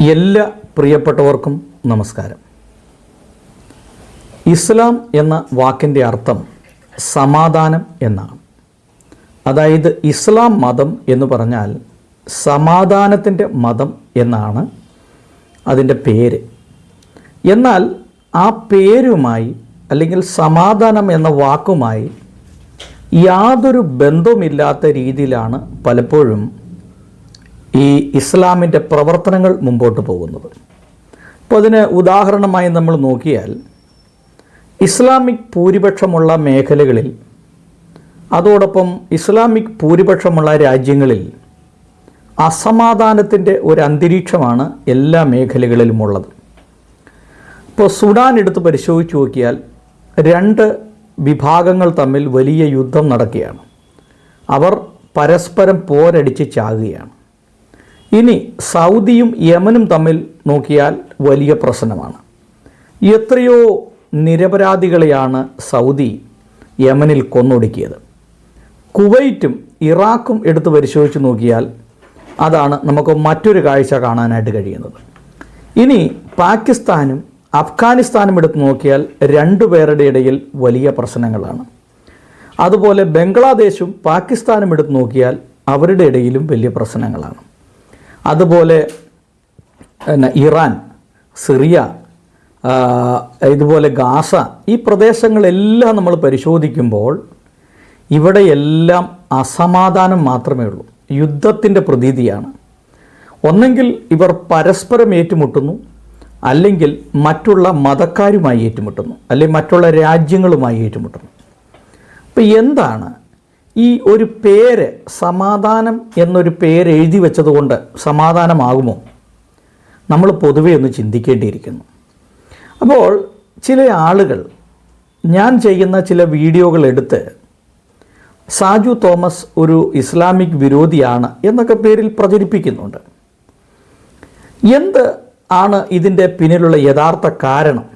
എല്ലാ പ്രിയപ്പെട്ടവർക്കും നമസ്കാരം. ഇസ്ലാം എന്ന വാക്കിന്റെ അർത്ഥം സമാധാനം എന്നാണ്. അതായത് ഇസ്ലാം മതം എന്ന് പറഞ്ഞാൽ സമാധാനത്തിന്റെ മതം എന്നാണ് അതിന്റെ പേര്. എന്നാൽ ആ പേരുമായി അല്ലെങ്കിൽ സമാധാനം എന്ന വാക്കുമായി യാതൊരു ബന്ധവുമില്ലാത്ത രീതിയിലാണ് പലപ്പോഴും ഈ ഇസ്ലാമിന്റെ പ്രവർത്തനങ്ങൾ മുമ്പോട്ട് പോകുന്നത്. അപ്പോൾ അതിന് ഉദാഹരണമായി നമ്മൾ നോക്കിയാൽ ഇസ്ലാമിക് ഭൂരിപക്ഷമുള്ള മേഖലകളിൽ അതോടൊപ്പം ഇസ്ലാമിക് ഭൂരിപക്ഷമുള്ള രാജ്യങ്ങളിൽ അസമാധാനത്തിന്റെ ഒരു അന്തരീക്ഷമാണ് എല്ലാ മേഖലകളിലുമുള്ളത്. ഇപ്പോൾ സുഡാൻ എടുത്ത് പരിശോധിച്ച് നോക്കിയാൽ രണ്ട് വിഭാഗങ്ങൾ തമ്മിൽ വലിയ യുദ്ധം നടക്കുകയാണ്. അവർ പരസ്പരം പോരടിച്ച് ചാകുകയാണ്. ഇനി സൗദിയും യമനും തമ്മിൽ നോക്കിയാൽ വലിയ പ്രശ്നമാണ്. എത്രയോ നിരപരാധികളെയാണ് സൗദി യമനിൽ കൊന്നൊടുക്കിയത്. കുവൈറ്റും ഇറാഖും എടുത്ത് പരിശോധിച്ച് നോക്കിയാൽ അതാണ് നമുക്ക് മറ്റൊരു കാഴ്ച കാണാനായിട്ട് കഴിയുന്നത്. ഇനി പാകിസ്ഥാനും അഫ്ഗാനിസ്ഥാനും എടുത്ത് നോക്കിയാൽ രണ്ടു പേരുടെ ഇടയിൽ വലിയ പ്രശ്നങ്ങളാണ്. അതുപോലെ ബംഗ്ലാദേശും പാകിസ്ഥാനും എടുത്ത് നോക്കിയാൽ അവരുടെ ഇടയിലും വലിയ പ്രശ്നങ്ങളാണ്. അതുപോലെ പിന്നെ ഇറാൻ സിറിയ ഇതുപോലെ ഗാസ ഈ പ്രദേശങ്ങളെല്ലാം നമ്മൾ പരിശോധിക്കുമ്പോൾ ഇവിടെയെല്ലാം അസമാധാനം മാത്രമേ ഉള്ളൂ. യുദ്ധത്തിന്റെ പ്രതീതിയാണ്. ഒന്നെങ്കിൽ ഇവർ പരസ്പരം ഏറ്റുമുട്ടുന്നു അല്ലെങ്കിൽ മറ്റുള്ള മതക്കാരുമായി ഏറ്റുമുട്ടുന്നു അല്ലെങ്കിൽ മറ്റുള്ള രാജ്യങ്ങളുമായി ഏറ്റുമുട്ടുന്നു. അപ്പോൾ എന്താണ് ഈ ഒരു പേര് സമാധാനം എന്നൊരു പേര് എഴുതി വെച്ചതുകൊണ്ട് സമാധാനമാകുമോ? നമ്മൾ പൊതുവെ ഒന്ന് ചിന്തിക്കേണ്ടിയിരിക്കുന്നു. അപ്പോൾ ചില ആളുകൾ ഞാൻ ചെയ്യുന്ന ചില വീഡിയോകൾ എടുത്ത് സാജു തോമസ് ഒരു ഇസ്ലാമിക് വിരോധിയാണ് എന്നൊക്കെ പേരിൽ പ്രചരിപ്പിക്കുന്നുണ്ട്. എന്ത് ആണ് ഇതിന്റെ പിന്നിലുള്ള യഥാർത്ഥ കാരണം?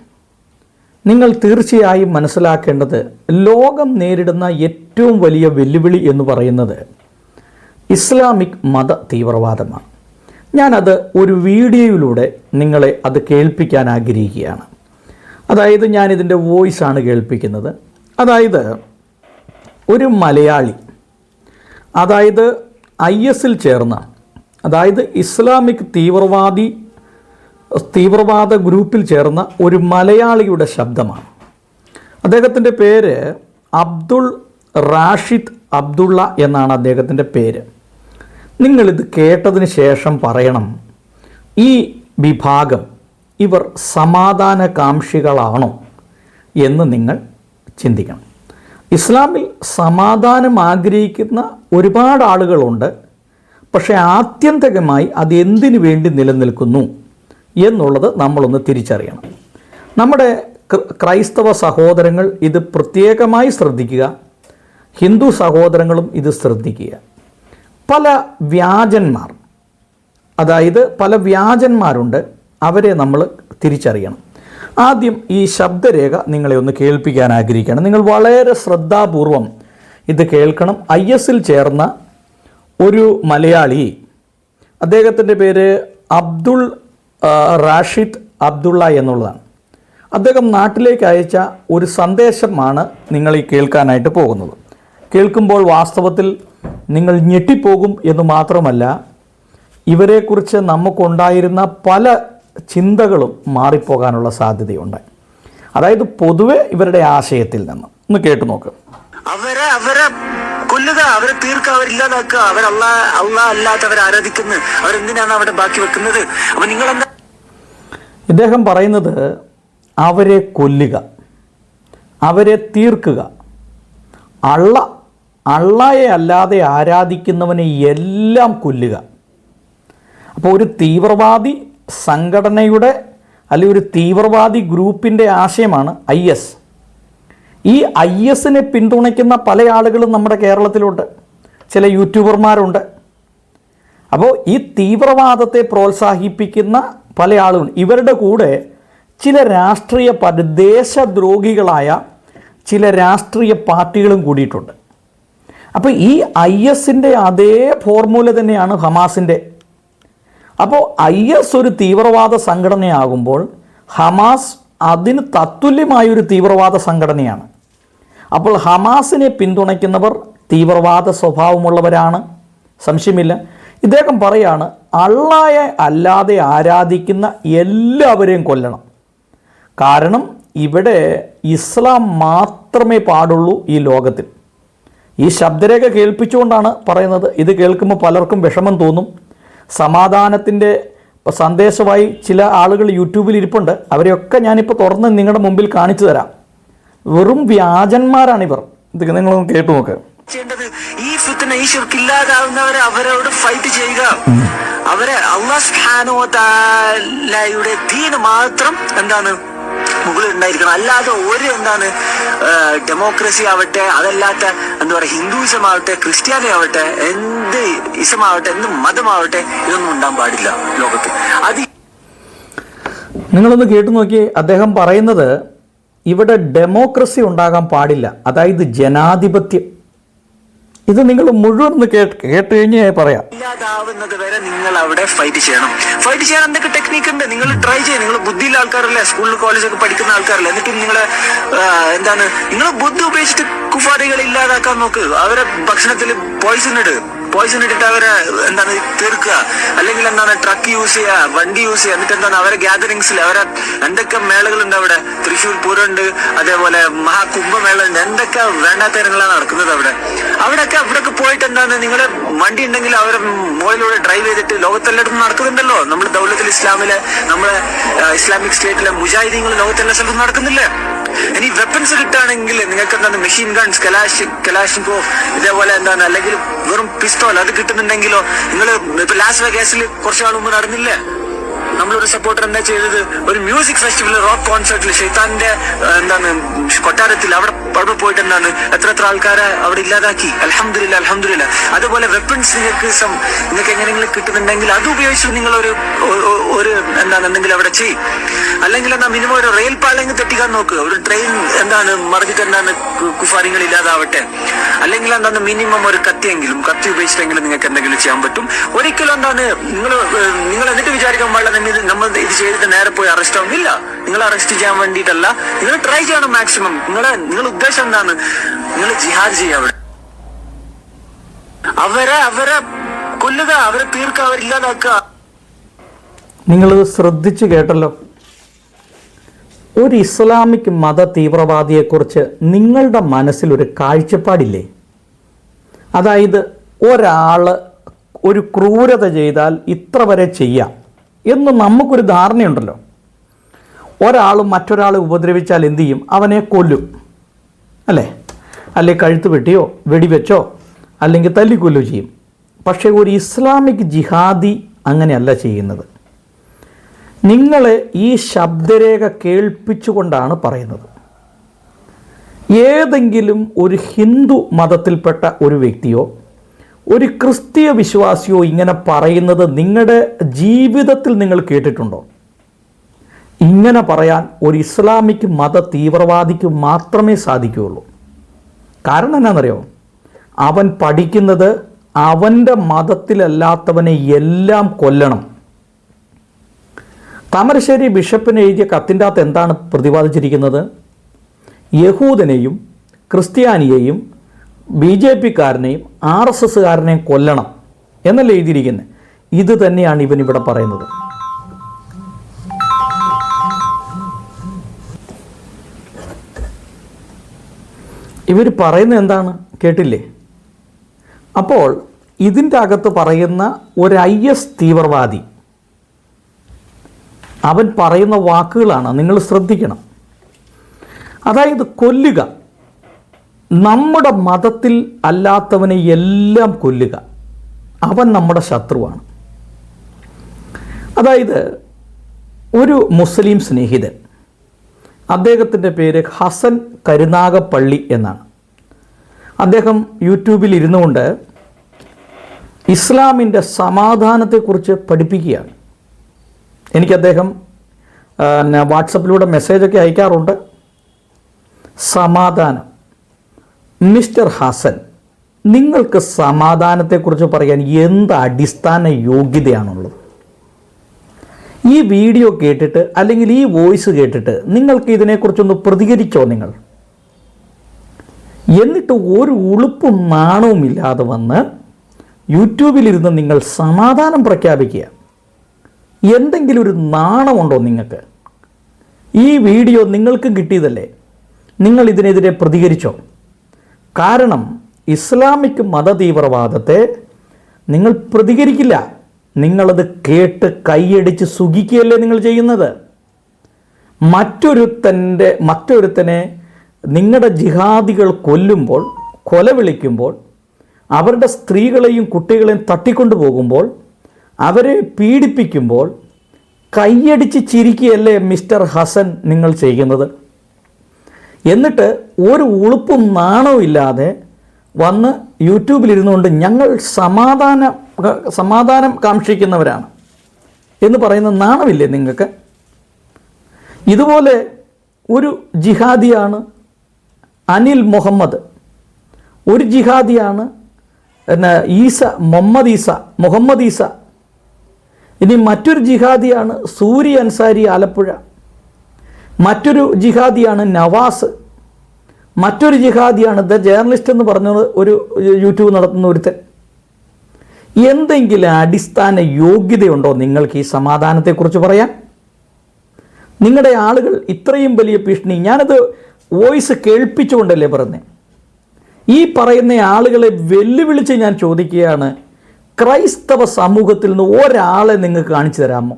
നിങ്ങൾ തീർച്ചയായും മനസ്സിലാക്കേണ്ടത് ലോകം നേരിടുന്ന ഏറ്റവും വലിയ വെല്ലുവിളി എന്ന് പറയുന്നത് ഇസ്ലാമിക് മത തീവ്രവാദമാണ്. ഞാനത് ഒരു വീഡിയോയിലൂടെ നിങ്ങളെ അത് കേൾപ്പിക്കാൻ ആഗ്രഹിക്കുകയാണ്. അതായത് ഞാനിതിന്റെ വോയിസ് ആണ് കേൾപ്പിക്കുന്നത്. അതായത് ഒരു മലയാളി അതായത് ഐ എസിൽ ചേർന്ന അതായത് ഇസ്ലാമിക് തീവ്രവാദി തീവ്രവാദ ഗ്രൂപ്പിൽ ചേർന്ന ഒരു മലയാളിയുടെ ശബ്ദമാണ്. അദ്ദേഹത്തിന്റെ പേര് അബ്ദുൾ റാഷിദ് അബ്ദുള്ള എന്നാണ് അദ്ദേഹത്തിന്റെ പേര്. നിങ്ങളിത് കേട്ടതിന് ശേഷം പറയണം ഈ വിഭാഗം ഇവർ സമാധാനകാംക്ഷികളാണോ എന്ന് നിങ്ങൾ ചിന്തിക്കണം. ഇസ്ലാമിൽ സമാധാനം ആഗ്രഹിക്കുന്ന ഒരുപാട് ആളുകളുണ്ട് പക്ഷേ ആത്യന്തികമായി അത് എന്തിനു വേണ്ടി നിലനിൽക്കുന്നു എന്നുള്ളത് നമ്മളൊന്ന് തിരിച്ചറിയണം. നമ്മുടെ ക്രൈസ്തവ സഹോദരങ്ങൾ ഇത് പ്രത്യേകമായി ശ്രദ്ധിക്കുക. ഹിന്ദു സഹോദരങ്ങളും ഇത് ശ്രദ്ധിക്കുക. പല വ്യാജന്മാർ അതായത് പല വ്യാജന്മാരുണ്ട് അവരെ നമ്മൾ തിരിച്ചറിയണം. ആദ്യം ഈ ശബ്ദരേഖ നിങ്ങളെ ഒന്ന് കേൾപ്പിക്കാൻ ആഗ്രഹിക്കുകയാണ്. നിങ്ങൾ വളരെ ശ്രദ്ധാപൂർവം ഇത് കേൾക്കണം. ഐ എസിൽ ചേർന്ന ഒരു മലയാളി അദ്ദേഹത്തിന്റെ പേര് അബ്ദുൾ റാഷിദ് അബ്ദുള്ള എന്നുള്ളതാണ്. അദ്ദേഹം നാട്ടിലേക്ക് അയച്ച ഒരു സന്ദേശമാണ് നിങ്ങൾ ഈ കേൾക്കാനായിട്ട് പോകുന്നത്. കേൾക്കുമ്പോൾ വാസ്തവത്തിൽ നിങ്ങൾ ഞെട്ടിപ്പോകും എന്ന് മാത്രമല്ല ഇവരെക്കുറിച്ച് നമുക്കുണ്ടായിരുന്ന പല ചിന്തകളും മാറിപ്പോകാനുള്ള സാധ്യതയുണ്ട്. അതായത് പൊതുവെ ഇവരുടെ ആശയത്തിൽ നിന്ന്. ഒന്ന് കേട്ടു നോക്ക്. അവരെ അവരെ കൊല്ലുക അവരെ തീർക്കുക അവരില്ലാതാക്കുക അവരല്ല അല്ല അല്ലാത്തവരെ ആരാധിക്കുന്നു അവരെന്തിനാണ് അവിടെ ബാക്കി വെക്കുന്നത്? അപ്പൊ നിങ്ങൾ എന്താ ഇദ്ദേഹം പറയുന്നത് അവരെ കൊല്ലുക അവരെ തീർക്കുക അള്ള അള്ളയെ അല്ലാതെ ആരാധിക്കുന്നവനെ എല്ലാം കൊല്ലുക. അപ്പോൾ ഒരു തീവ്രവാദി സംഘടനയുടെ അല്ലെങ്കിൽ ഒരു തീവ്രവാദി ഗ്രൂപ്പിന്റെ ആശയമാണ് ഐ എസ്. ഈ ഐ എസിനെ പിന്തുണയ്ക്കുന്ന പല ആളുകളും നമ്മുടെ കേരളത്തിലുണ്ട്. ചില യൂട്യൂബർമാരുണ്ട്. അപ്പോൾ ഈ തീവ്രവാദത്തെ പ്രോത്സാഹിപ്പിക്കുന്ന പല ആളുകളും ഇവരുടെ കൂടെ ചില രാഷ്ട്രീയ പരദേശദ്രോഹികളായ ദേശദ്രോഹികളായ ചില രാഷ്ട്രീയ പാർട്ടികളും കൂടിയിട്ടുണ്ട്. അപ്പോൾ ഈ ഐ എസിന്റെ അതേ ഫോർമുല തന്നെയാണ് ഹമാസിന്റെ അപ്പോൾ ഐ എസ് ഒരു തീവ്രവാദ സംഘടനയാകുമ്പോൾ ഹമാസ് അതിന് തത്തുല്യമായൊരു തീവ്രവാദ സംഘടനയാണ്. അപ്പോൾ ഹമാസിനെ പിന്തുണയ്ക്കുന്നവർ തീവ്രവാദ സ്വഭാവമുള്ളവരാണ്. സംശയമില്ല. ഇദ്ദേഹം പറയാണ് അള്ളായെ അല്ലാതെ ആരാധിക്കുന്ന എല്ലാവരെയും കൊല്ലണം. കാരണം ഇവിടെ ഇസ്ലാം മാത്രമേ പാടുള്ളൂ ഈ ലോകത്തിൽ. ഈ ശബ്ദരേഖ കേൾപ്പിച്ചുകൊണ്ടാണ് പറയുന്നത്. ഇത് കേൾക്കുമ്പോൾ പലർക്കും വിഷമം തോന്നും. സമാധാനത്തിന്റെ സന്ദേശമായി ചില ആളുകൾ യൂട്യൂബിൽ ഇരിപ്പുണ്ട്. അവരെയൊക്കെ ഞാനിപ്പോൾ തുറന്ന് നിങ്ങളുടെ മുമ്പിൽ കാണിച്ചു തരാം. വെറും വ്യാജന്മാരാണിവർ. ഇത് നിങ്ങളൊന്ന് കേട്ടു നോക്ക്. ചെയ്യേണ്ടത് ഈ ഫിത്തിന ഈ അവരോട് ഫൈറ്റ് ചെയ്യുക. അവരെ അള്ളാഹുയുടെ ദീന് മാത്രം എന്താണ് മുകളിൽ ഉണ്ടായിരിക്കണം അല്ലാതെ ഒരു എന്താണ് ഡെമോക്രസി ആവട്ടെ അതല്ലാത്ത എന്താ പറയുക ഹിന്ദുയിസം ആവട്ടെ ക്രിസ്ത്യാനി ആവട്ടെ എന്ത് ഇസമാവട്ടെ എന്ത് മതമാവട്ടെ ഇതൊന്നും ഉണ്ടാകാൻ പാടില്ല ലോകത്ത്. അത് നിങ്ങളൊന്ന് കേട്ടു നോക്കി. അദ്ദേഹം പറയുന്നത് ഇവിടെ ഡെമോക്രസി ഉണ്ടാകാൻ പാടില്ല. അതായത് ജനാധിപത്യം. ഇത് നിങ്ങൾ മുഴുവൻ കേട്ട് കേട്ട് പറയാം. ഇല്ലാതാവുന്നത് വരെ നിങ്ങൾ അവിടെ ഫൈറ്റ് ചെയ്യണം. ഫൈറ്റ് ചെയ്യാൻ എന്തൊക്കെ ടെക്നിക്ക് ഉണ്ട്? നിങ്ങൾ ട്രൈ ചെയ്യും. നിങ്ങൾ ബുദ്ധിയുള്ള ആൾക്കാരല്ലേ? സ്കൂളിൽ കോളേജൊക്കെ പഠിക്കുന്ന ആൾക്കാരല്ലേ? എന്നിട്ടും നിങ്ങൾ എന്താണ്? നിങ്ങൾ ബുദ്ധി ഉപയോഗിച്ചിട്ട് കുഫാരികൾ ഇല്ലാതാക്കാൻ നോക്ക്. അവരെ ഭക്ഷണത്തിൽ പോയിസൺ ഇട്. പോയിസൺ ഇട്ടിട്ട് അവരെ എന്താണ് തീർക്കുക. അല്ലെങ്കിൽ എന്താണ് ട്രക്ക് യൂസ് ചെയ്യുക വണ്ടി യൂസ് ചെയ്യുക. എന്നിട്ട് എന്താണ് അവരെ ഗ്യാതറിങ്സിൽ അവരെ എന്തൊക്കെ മേളകളുണ്ട് അവിടെ? തൃശ്ശൂർ പൂരമുണ്ട് അതേപോലെ മഹാകുംഭമേള ഉണ്ട്. എന്തൊക്കെ വേണ്ടാത്ത ഇനങ്ങളാണ് നടക്കുന്നത് അവിടെ? അവിടെയൊക്കെ അവിടെയൊക്കെ പോയിട്ട് എന്താണ് നിങ്ങളെ വണ്ടി ഉണ്ടെങ്കിൽ അവരെ മുകളിലൂടെ ഡ്രൈവ് ചെയ്തിട്ട് ലോകത്തെല്ലായിടത്തും നടക്കുന്നുണ്ടല്ലോ. നമ്മൾ ദൗലത്തിൽ ഇസ്ലാമിലെ നമ്മളെ ഇസ്ലാമിക് സ്റ്റേറ്റിലെ മുജാഹിദീങ്ങൾ ലോകത്തെല്ലാ സ്ഥലത്തും നടക്കുന്നില്ലേ? ഇനി വെപ്പൺസ് കിട്ടുകയാണെങ്കിൽ നിങ്ങൾക്ക് എന്താണ് മെഷീൻ ഗൺസ് കലാഷ് കലാഷിൻകോ ഇതേപോലെ എന്താണ് അല്ലെങ്കിൽ വെറും പിസ്റ്റോൾ അത് കിട്ടുന്നുണ്ടെങ്കിലോ? നിങ്ങൾ ഇപ്പൊ ലാസ് കുറച്ചു നാൾ മുമ്പ് നടന്നില്ലേ? നമ്മളൊരു സപ്പോർട്ടർ എന്താ ചെയ്തത്? ഒരു മ്യൂസിക് ഫെസ്റ്റിവൽ റോക്ക് കോൺസേർട്ടിൽ ഷെയ്ത്താന്റെ ആ, എന്താണ് കൊട്ടാരത്തിൽ അവിടെ അവിടെ പോയിട്ട് എന്താണ് എത്ര എത്ര ആൾക്കാരെ അവിടെ ഇല്ലാതാക്കി? അലഹമില്ല അലഹമില്ല അതുപോലെ വെപ്പൺസ് നിങ്ങൾക്ക് നിങ്ങൾക്ക് എങ്ങനെയെങ്കിലും കിട്ടുന്നുണ്ടെങ്കിൽ അത് ഉപയോഗിച്ച് നിങ്ങൾ ഒരു ഒരു എന്താണ് എന്തെങ്കിലും അവിടെ ചെയ്യും. അല്ലെങ്കിൽ എന്താ മിനിമം ഒരു റെയിൽ പാലെങ്കിൽ തെറ്റിക്കാൻ നോക്കുക ഒരു ട്രെയിൻ എന്താണ് മറിഞ്ഞിട്ട് എന്താണ് കുഫാരിങ്ങൾ ഇല്ലാതാവട്ടെ. അല്ലെങ്കിൽ എന്താണ് മിനിമം ഒരു കത്തിയെങ്കിലും കത്തി ഉപയോഗിച്ചിട്ടെങ്കിലും നിങ്ങൾക്ക് എന്തെങ്കിലും ചെയ്യാൻ പറ്റും. ഒരിക്കലും എന്താണ് നിങ്ങൾ നിങ്ങൾ എന്നിട്ട് വിചാരിക്കാൻ പാടില്ല നമ്മൾ ഇത് നമ്മൾ ഇത് ചെയ്തിട്ട് നേരെ പോയി അറസ്റ്റ് ആവുന്നില്ല നിങ്ങൾ അറസ്റ്റ് ചെയ്യാൻ വേണ്ടിയിട്ടല്ല. നിങ്ങൾ ട്രൈ ചെയ്യണം മാക്സിമം നിങ്ങളെ നിങ്ങളുടെ ഉദ്ദേശം എന്താണ്? നിങ്ങൾ ജിഹാദ് ചെയ്യുക അവരെ അവരെ കൊല്ലുക അവരെ തീർക്കുക അവരില്ലാതാക്കുക നിങ്ങൾ ശ്രദ്ധിച്ചു കേട്ടല്ലോ. ഒരു ഇസ്ലാമിക് മത തീവ്രവാദിയെക്കുറിച്ച് നിങ്ങളുടെ മനസ്സിൽ ഒരു കാഴ്ചപ്പാടില്ലേ? അതായത് ഒരാൾ ഒരു ക്രൂരത ചെയ്താൽ ഇത്ര വരെ ചെയ്യാം. എന്ന് നമുക്കൊരു ധാരണയുണ്ടല്ലോ. ഒരാൾ മറ്റൊരാളെ ഉപദ്രവിച്ചാൽ എന്തു ചെയ്യും? അവനെ കൊല്ലും. അല്ലേ? അല്ലെ കഴുത്ത് വെട്ടിയോ വെടിവെച്ചോ അല്ലെങ്കിൽ തല്ലിക്കൊല്ലോ ചെയ്യും. പക്ഷേ ഒരു ഇസ്ലാമിക് ജിഹാദി അങ്ങനെയല്ല ചെയ്യുന്നത്. നിങ്ങളെ ഈ ശബ്ദരേഖ കേൾപ്പിച്ചുകൊണ്ടാണ് പറയുന്നത്. ഏതെങ്കിലും ഒരു ഹിന്ദു മതത്തിൽപ്പെട്ട ഒരു വ്യക്തിയോ ഒരു ക്രിസ്തീയ വിശ്വാസിയോ ഇങ്ങനെ പറയുന്നത് നിങ്ങളുടെ ജീവിതത്തിൽ നിങ്ങൾ കേട്ടിട്ടുണ്ടോ? ഇങ്ങനെ പറയാൻ ഒരു ഇസ്ലാമിക് മത തീവ്രവാദിക്ക് മാത്രമേ സാധിക്കുകയുള്ളൂ. കാരണം എന്നാണെന്നറിയോ അവൻ പഠിക്കുന്നത് അവന്റെ മതത്തിലല്ലാത്തവനെ എല്ലാം കൊല്ലണം. താമരശ്ശേരി ബിഷപ്പിന് എഴുതിയ കത്തിന്റെ അകത്ത് എന്താണ് പ്രതിപാദിച്ചിരിക്കുന്നത്? യഹൂദനെയും ക്രിസ്ത്യാനിയെയും ബി ജെ പിക്കാരനെയും ആർ എസ് എസ്സുകാരനെയും കൊല്ലണം എന്നല്ലേ എഴുതിയിരിക്കുന്നത് ഇത് തന്നെയാണ് ഇവൻ ഇവിടെ പറയുന്നത്. ഇവർ പറയുന്നത് എന്താണ്? കേട്ടില്ലേ? അപ്പോൾ ഇതിന്റെ അകത്ത് പറയുന്ന ഒരു ഐ എസ് തീവ്രവാദി അവൻ പറയുന്ന വാക്കുകളാണ് നിങ്ങൾ ശ്രദ്ധിക്കണം. അതായത് കൊല്ലുക. നമ്മുടെ മതത്തിൽ അല്ലാത്തവനെ എല്ലാം കൊല്ലുക. അവൻ നമ്മുടെ ശത്രുവാണ്. അതായത് ഒരു മുസ്ലിം സ്നേഹിതൻ അദ്ദേഹത്തിന്റെ പേര് ഹസൻ കരുനാഗപ്പള്ളി എന്നാണ്. അദ്ദേഹം യൂട്യൂബിൽ ഇരുന്നു കൊണ്ട് ഇസ്ലാമിന്റെ സമാധാനത്തെക്കുറിച്ച് പഠിപ്പിക്കുകയാണ്. എനിക്ക് അദ്ദേഹം വാട്സപ്പിലൂടെ മെസ്സേജൊക്കെ അയക്കാറുണ്ട്. സമാധാനം. മിസ്റ്റർ ഹസൻ നിങ്ങൾക്ക് സമാധാനത്തെക്കുറിച്ച് പറയാൻ എന്ത് അടിസ്ഥാന യോഗ്യതയാണുള്ളത്? ഈ വീഡിയോ കേട്ടിട്ട് അല്ലെങ്കിൽ ഈ വോയിസ് കേട്ടിട്ട് നിങ്ങൾക്ക് ഇതിനെക്കുറിച്ചൊന്ന് പ്രതികരിച്ചോ നിങ്ങൾ? എന്നിട്ട് ഒരു ഉളുപ്പും നാണവും ഇല്ലാതെ വന്ന് യൂട്യൂബിലിരുന്ന് നിങ്ങൾ സമാധാനം പ്രഖ്യാപിക്കുക. എന്തെങ്കിലും ഒരു നാണമുണ്ടോ നിങ്ങൾക്ക്? ഈ വീഡിയോ നിങ്ങൾക്കും കിട്ടിയതല്ലേ? നിങ്ങൾ ഇതിനെതിരെ പ്രതികരിച്ചോ? കാരണം ഇസ്ലാമിക് മതതീവ്രവാദത്തെ നിങ്ങൾ പ്രതികരിക്കില്ല. നിങ്ങളത് കേട്ട് കൈയടിച്ച് സുഖിക്കുകയല്ലേ നിങ്ങൾ ചെയ്യുന്നത്. മറ്റൊരുത്തന്റെ മറ്റൊരുത്തനെ നിങ്ങളുടെ ജിഹാദികൾ കൊല്ലുമ്പോൾ കൊല വിളിക്കുമ്പോൾ അവരുടെ സ്ത്രീകളെയും കുട്ടികളെയും തട്ടിക്കൊണ്ടു പോകുമ്പോൾ അവരെ പീഡിപ്പിക്കുമ്പോൾ കൈയടിച്ച് ചിരിക്കുകയല്ലേ മിസ്റ്റർ ഹസൻ നിങ്ങൾ ചെയ്യുന്നത്. എന്നിട്ട് ഒരു ഉളുപ്പും നാണവും ഇല്ലാതെ വന്ന് യൂട്യൂബിലിരുന്നുകൊണ്ട് ഞങ്ങൾ സമാധാന സമാധാനം കാക്ഷിക്കുന്നവരാണ് എന്ന് പറയുന്ന നാണമില്ലേ നിങ്ങൾക്ക്? ഇതുപോലെ ഒരു ജിഹാദിയാണ് അനിൽ മുഹമ്മദ്. ഒരു ജിഹാദിയാണ് പിന്നെ ഈസ മുഹമ്മദ് ഈസ മുഹമ്മദ് ഈസ. ഇനി മറ്റൊരു ജിഹാദിയാണ് സൂരി അൻസാരി ആലപ്പുഴ. മറ്റൊരു ജിഹാദിയാണ് നവാസ്. മറ്റൊരു ജിഹാദിയാണ് ദ ജേർണലിസ്റ്റ് എന്ന് പറഞ്ഞത് ഒരു യൂട്യൂബ് നടത്തുന്ന ഒരുത്തൻ. എന്തെങ്കിലും അടിസ്ഥാന യോഗ്യതയുണ്ടോ നിങ്ങൾക്ക് ഈ സമാധാനത്തെക്കുറിച്ച് പറയാൻ? നിങ്ങളുടെ ആളുകൾ ഇത്രയും വലിയ ഭീഷണി ഞാനത് വോയിസ് കേൾപ്പിച്ചുകൊണ്ടല്ലേ പറഞ്ഞത് ഈ പറയുന്ന ആളുകളെ വെല്ലുവിളിച്ച് ഞാൻ ചോദിക്കുകയാണ് ക്രൈസ്തവ സമൂഹത്തിൽ നിന്ന് ഒരാളെ നിങ്ങൾക്ക് കാണിച്ചു തരാമോ?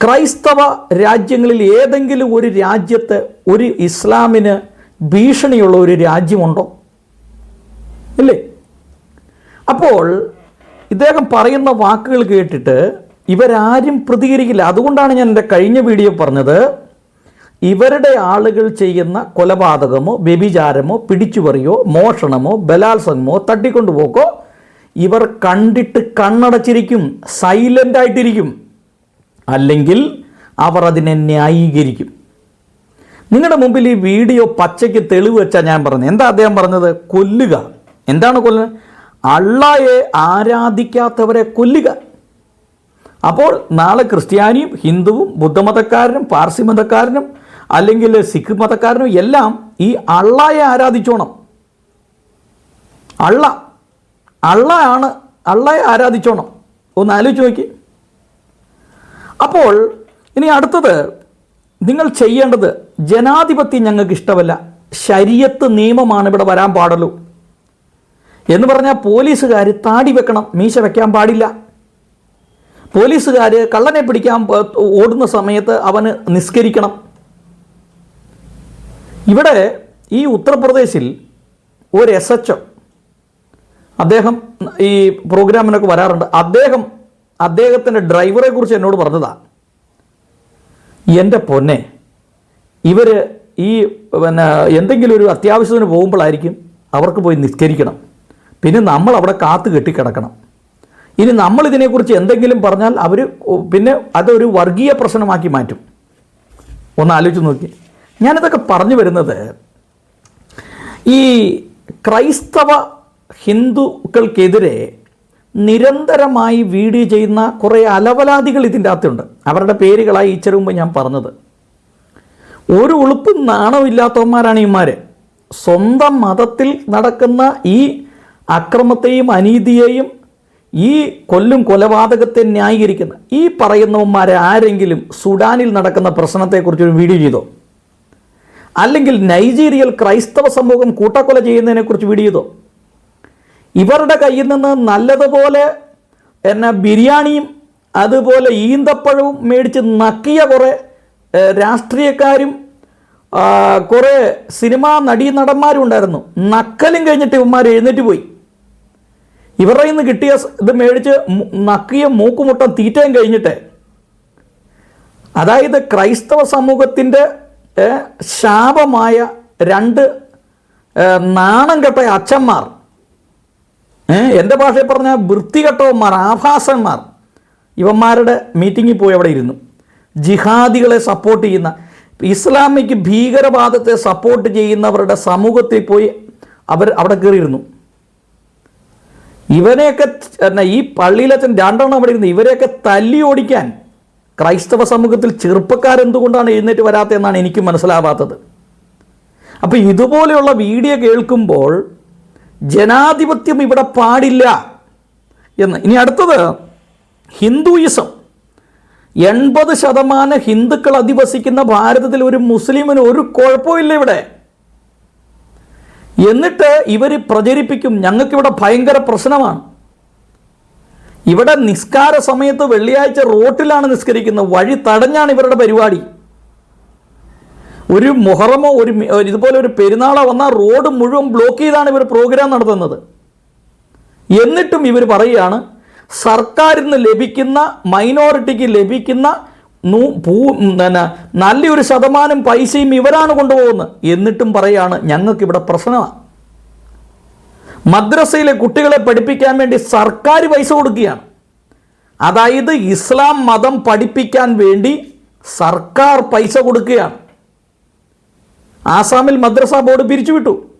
ക്രൈസ്തവ രാജ്യങ്ങളിൽ ഏതെങ്കിലും ഒരു രാജ്യത്ത് ഒരു ഇസ്ലാമിന് ഭീഷണിയുള്ള ഒരു രാജ്യമുണ്ടോ? ഇല്ലേ? അപ്പോൾ ഇദ്ദേഹം പറയുന്ന വാക്കുകൾ കേട്ടിട്ട് ഇവരാരും പ്രതികരിക്കില്ല. അതുകൊണ്ടാണ് ഞാൻ എന്റെ കഴിഞ്ഞ വീഡിയോ പറഞ്ഞത് ഇവരുടെ ആളുകൾ ചെയ്യുന്ന കൊലപാതകമോ വ്യഭിചാരമോ പിടിച്ചുപറിയോ മോഷണമോ ബലാത്സംഗമോ തട്ടിക്കൊണ്ടുപോക്കോ ഇവർ കണ്ടിട്ട് കണ്ണടച്ചിരിക്കും സൈലന്റ് ആയിട്ടിരിക്കും. അല്ലെങ്കിൽ അവർ അതിനെ ന്യായീകരിക്കും. നിങ്ങളുടെ മുമ്പിൽ ഈ വീഡിയോ പച്ചയ്ക്ക് തെളിവ് വെച്ചാൽ ഞാൻ പറഞ്ഞത്. എന്താ അദ്ദേഹം പറഞ്ഞത്? കൊല്ലുക. എന്താണ് കൊല്ലുക അള്ളായെ ആരാധിക്കാത്തവരെ കൊല്ലുക. അപ്പോൾ നാളെ ക്രിസ്ത്യാനിയും ഹിന്ദുവും ബുദ്ധമതക്കാരനും പാർസി മതക്കാരനും അല്ലെങ്കിൽ സിഖ് മതക്കാരനും എല്ലാം ഈ അള്ളായെ ആരാധിച്ചോണം. അള്ള. അള്ളയാണ് അള്ളയെ ആരാധിച്ചോണം. ഒന്ന് ആലോചിച്ച് നോക്കി. അപ്പോൾ ഇനി അടുത്തത് നിങ്ങൾ ചെയ്യേണ്ടത് ജനാധിപത്യം ഞങ്ങൾക്ക് ഇഷ്ടമല്ല. ശരീരത്ത് നിയമമാണ് ഇവിടെ വരാൻ പാടുള്ളൂ. എന്ന് പറഞ്ഞാൽ പോലീസുകാർ താടി വെക്കണം മീശ വെക്കാൻ പാടില്ല. പോലീസുകാർ കള്ളനെ പിടിക്കാൻ ഓടുന്ന സമയത്ത് അവന് നിസ്കരിക്കണം. ഇവിടെ ഈ ഉത്തർപ്രദേശിൽ ഒരു എസ് എച്ച് അദ്ദേഹം ഈ പ്രോഗ്രാമിനൊക്കെ വരാറുണ്ട്. അദ്ദേഹം അദ്ദേഹത്തിന്റെ ഡ്രൈവറെ കുറിച്ച് എന്നോട് പറഞ്ഞതാ. എന്റെ പൊന്നെ ഇവർ ഈ പിന്നെ എന്തെങ്കിലും ഒരു അത്യാവശ്യത്തിന് പോകുമ്പോഴായിരിക്കും അവർക്ക് പോയി നിസ്കരിക്കണം. പിന്നെ നമ്മൾ അവിടെ കാത്തു കെട്ടിക്കിടക്കണം. ഇനി നമ്മൾ ഇതിനെക്കുറിച്ച് എന്തെങ്കിലും പറഞ്ഞാൽ അവർ പിന്നെ അതൊരു വർഗീയ പ്രശ്നമാക്കി മാറ്റും. ഒന്ന് ആലോചിച്ച് നോക്കി. ഞാനിതൊക്കെ പറഞ്ഞു വരുന്നത് ഈ ക്രൈസ്തവ ഹിന്ദുക്കൾക്കെതിരെ നിരന്തരമായി വീഡിയോ ചെയ്യുന്ന കുറേ അലവലാദികൾ ഇതിന്റെ അകത്തുണ്ട്. അവരുടെ പേരുകളായി ഇച്ചിരി മുമ്പ് ഞാൻ പറഞ്ഞത്. ഒരു ഉളുപ്പും നാണവും ഇല്ലാത്തവന്മാരാണ് ഇമാർ സ്വന്തം മതത്തിൽ നടക്കുന്ന ഈ അക്രമത്തെയും അനീതിയെയും ഈ കൊല്ലും കൊലപാതകത്തെ ന്യായീകരിക്കുന്ന ഈ പറയുന്നവന്മാരെ ആരെങ്കിലും സുഡാനിൽ നടക്കുന്ന പ്രശ്നത്തെക്കുറിച്ച് ഒരു വീഡിയോ ചെയ്തോ? അല്ലെങ്കിൽ നൈജീരിയൽ ക്രൈസ്തവ സമൂഹം കൂട്ടക്കൊല ചെയ്യുന്നതിനെക്കുറിച്ച് വീഡിയോ ചെയ്തോ? ഇവരുടെ കയ്യിൽ നിന്ന് നല്ലതുപോലെ എന്നെ ബിരിയാണിയും അതുപോലെ ഈന്തപ്പഴവും മേടിച്ച് നക്കിയ കുറേ രാഷ്ട്രീയക്കാരും കുറേ സിനിമാ നടീ നടന്മാരും ഉണ്ടായിരുന്നു. നക്കലും കഴിഞ്ഞിട്ട് ഇവന്മാർ എഴുന്നേറ്റ് പോയി. ഇവരുടെ നിന്ന് കിട്ടിയ ഇത് മേടിച്ച് നക്കിയ മൂക്കുമുട്ടം തീറ്റയും കഴിഞ്ഞിട്ട്. അതായത് ക്രൈസ്തവ സമൂഹത്തിന്റെ ശാപമായ രണ്ട് നാണം കെട്ട അച്ഛന്മാർ എന്റെ ഭാഷയിൽ പറഞ്ഞാൽ വൃത്തികെട്ടവന്മാർ ആഭാസന്മാർ ഇവന്മാരുടെ മീറ്റിങ്ങിൽ പോയി അവിടെ ഇരുന്നു. ജിഹാദികളെ സപ്പോർട്ട് ചെയ്യുന്ന ഇസ്ലാമിക് ഭീകരവാദത്തെ സപ്പോർട്ട് ചെയ്യുന്നവരുടെ സമൂഹത്തിൽ പോയി അവർ അവിടെ കയറിയിരുന്നു. ഇവനെയൊക്കെ എന്നാ ഈ പള്ളിയിലച്ഛൻ രണ്ടെണ്ണം അവിടെ ഇരുന്ന്. ഇവരെയൊക്കെ തല്ലി ഓടിക്കാൻ ക്രൈസ്തവ സമൂഹത്തിൽ ചെറുപ്പക്കാരെന്തുകൊണ്ടാണ് എഴുന്നേറ്റ് വരാത്തതെന്നാണ് എനിക്ക് മനസ്സിലാവാത്തത്. അപ്പോൾ ഇതുപോലെയുള്ള വീഡിയോ കേൾക്കുമ്പോൾ ജനാധിപത്യം ഇവിടെ പാടില്ല. എന്ന്. ഇനി അടുത്തത് ഹിന്ദുയിസം. എൺപത് ശതമാനം ഹിന്ദുക്കൾ അധിവസിക്കുന്ന ഭാരതത്തിൽ ഒരു മുസ്ലിമിന് ഒരു കുഴപ്പമില്ല ഇവിടെ. എന്നിട്ട് ഇവർ പ്രചരിപ്പിക്കും. ഞങ്ങൾക്കിവിടെ ഭയങ്കര പ്രശ്നമാണ്. ഇവിടെ നിസ്കാര സമയത്ത് വെള്ളിയാഴ്ച റോട്ടിലാണ് നിസ്കരിക്കുന്നത്. വഴി തടഞ്ഞാണ് ഇവരുടെ പരിപാടി. ഒരു മുഹറമോ ഒരു ഇതുപോലെ ഒരു പെരുന്നാളോ വന്നാൽ റോഡ് മുഴുവൻ ബ്ലോക്ക് ചെയ്താണ് ഇവർ പ്രോഗ്രാം നടത്തുന്നത്. എന്നിട്ടും ഇവർ പറയുകയാണ് സർക്കാരിൽ നിന്ന് ലഭിക്കുന്ന മൈനോറിറ്റിക്ക് ലഭിക്കുന്ന നൂ- നല്ലൊരു ശതമാനം പൈസയും ഇവരാണ് കൊണ്ടുപോകുന്നത്. എന്നിട്ടും പറയുകയാണ് ഞങ്ങൾക്ക് ഇവിടെ പ്രശ്നമാണ് മദ്രസയിലെ കുട്ടികളെ പഠിപ്പിക്കാൻ വേണ്ടി സർക്കാർ പൈസ കൊടുക്കുകയാണ്. അതായത് ഇസ്ലാം മതം പഠിപ്പിക്കാൻ വേണ്ടി സർക്കാർ പൈസ കൊടുക്കുകയാണ്. ആസാമിൽ മദ്രസ ബോർഡ് പിരിച്ചുവിട്ടു.